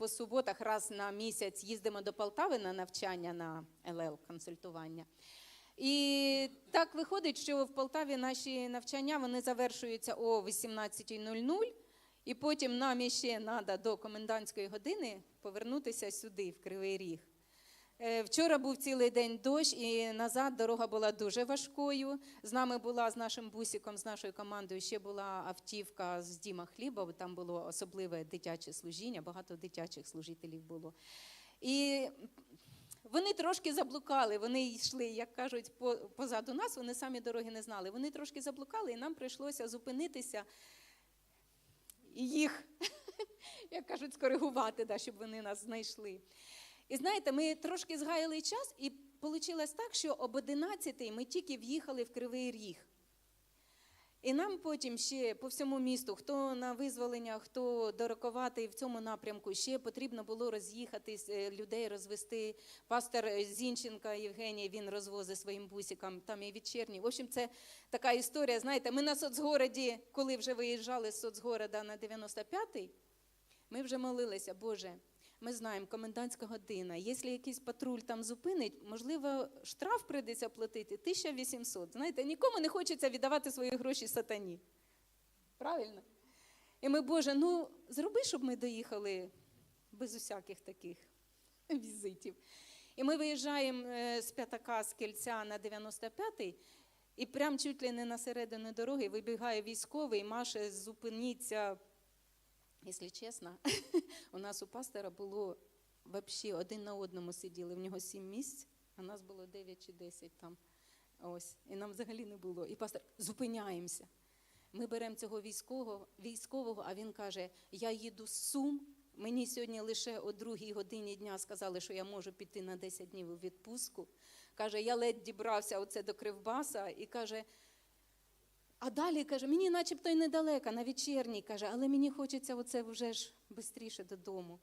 по суботах, раз на місяць їздимо до Полтави на навчання на ЛЛ консультування. І так виходить, що в Полтаві наші навчання вони завершуються о 18.00, і потім нам іще треба до комендантської години повернутися сюди, в Кривий Ріг. Е, Вчора був цілий день дощ, і назад дорога була дуже важкою. З нами була з нашим бусиком, з нашою командою ще була автівка з Діма Хліба, бо там було особливе дитяче служіння, багато дитячих служителів було. І вони трошки заблукали, вони йшли, як кажуть, позаду нас, вони самі дороги не знали. Вони трошки заблукали, і нам прийшлося зупинитися і їх, як кажуть, скоригувати, да, щоб вони нас знайшли. І знаєте, ми трошки згаяли час, і вийшло так, що об 11 ми тільки в'їхали в Кривий Ріг. І нам потім ще по всьому місту, хто на визволення, хто до Роковати в цьому напрямку, ще потрібно було роз'їхатись, е, людей розвести. Пастор Зінченка Євгеній він розвозить своїм бусикам, там і вечірні. В общем, це така історія. Знаєте, ми на соцгороді, коли вже виїжджали з соцгорода на 95-й, ми вже молилися, Боже, ми знаємо, комендантська година. Якщо якийсь патруль там зупинить, можливо, штраф прийдеться платити 1800. Знаєте, нікому не хочеться віддавати свої гроші сатані. Правильно? І ми, Боже, ну зроби, щоб ми доїхали без усяких таких візитів. І ми виїжджаємо е, з п'ятака з кільця на 95-й, і прям чуть ли не на середину дороги вибігає військовий, Маше, зупиніться. Якщо чесно, у нас у пастора було взагалі один на одному сиділи, в нього сім місць, а нас було 9 чи 10 там. Ось. І нам взагалі не було. І пастор, зупиняємося. Ми беремо цього військового, військового, а він каже: Я їду з Сум. Мені сьогодні лише о другій годині дня сказали, що я можу піти на 10 днів у відпустку. Каже, я ледь дібрався оце до Кривбаса і каже, а далі каже, мені начебто й недалеко, на вечірній, каже, але мені хочеться оце вже ж швидше додому.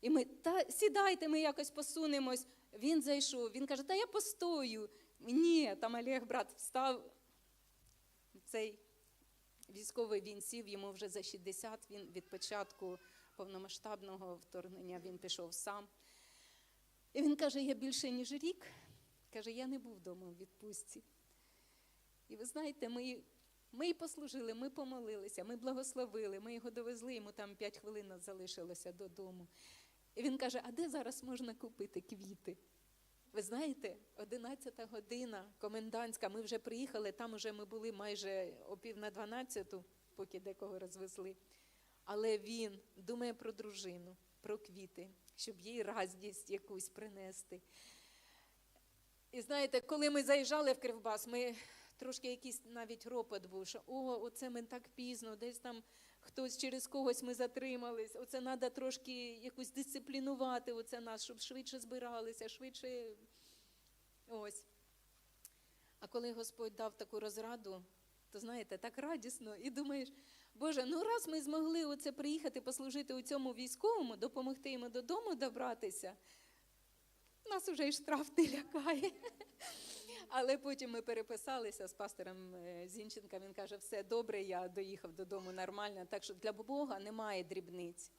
І ми, та сідайте, ми якось посунемось. Він зайшов, він каже, та я постою. Ні, там Олег, брат, встав. Цей військовий він сів, йому вже за 60, він від початку повномасштабного вторгнення він пішов сам. І він каже, я більше ніж рік. Каже, я не був вдома в відпустці. І ви знаєте, ми, ми послужили, ми помолилися, ми благословили, ми його довезли, йому там 5 хвилин залишилося додому. І він каже: а де зараз можна купити квіти? Ви знаєте, 11 година, комендантська, ми вже приїхали, там вже ми були майже о пів на 12, поки декого розвезли. Але він думає про дружину, про квіти, щоб їй радість якусь принести. І знаєте, коли ми заїжджали в Кривбас, ми трошки якийсь навіть ропот був, що о, оце ми так пізно, десь там хтось через когось ми затримались, оце треба трошки якусь дисциплінувати, оце нас, щоб швидше збиралися, швидше. Ось. А коли Господь дав таку розраду, то знаєте, так радісно, і думаєш, Боже, ну раз ми змогли оце приїхати послужити у цьому військовому, допомогти йому додому добратися, нас вже і штраф не лякає. Але потім ми переписалися з пастором е, Зінченка. Він каже, все добре, я доїхав додому нормально. Так що для Бога немає дрібниць.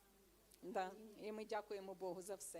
Да. І ми дякуємо Богу за все.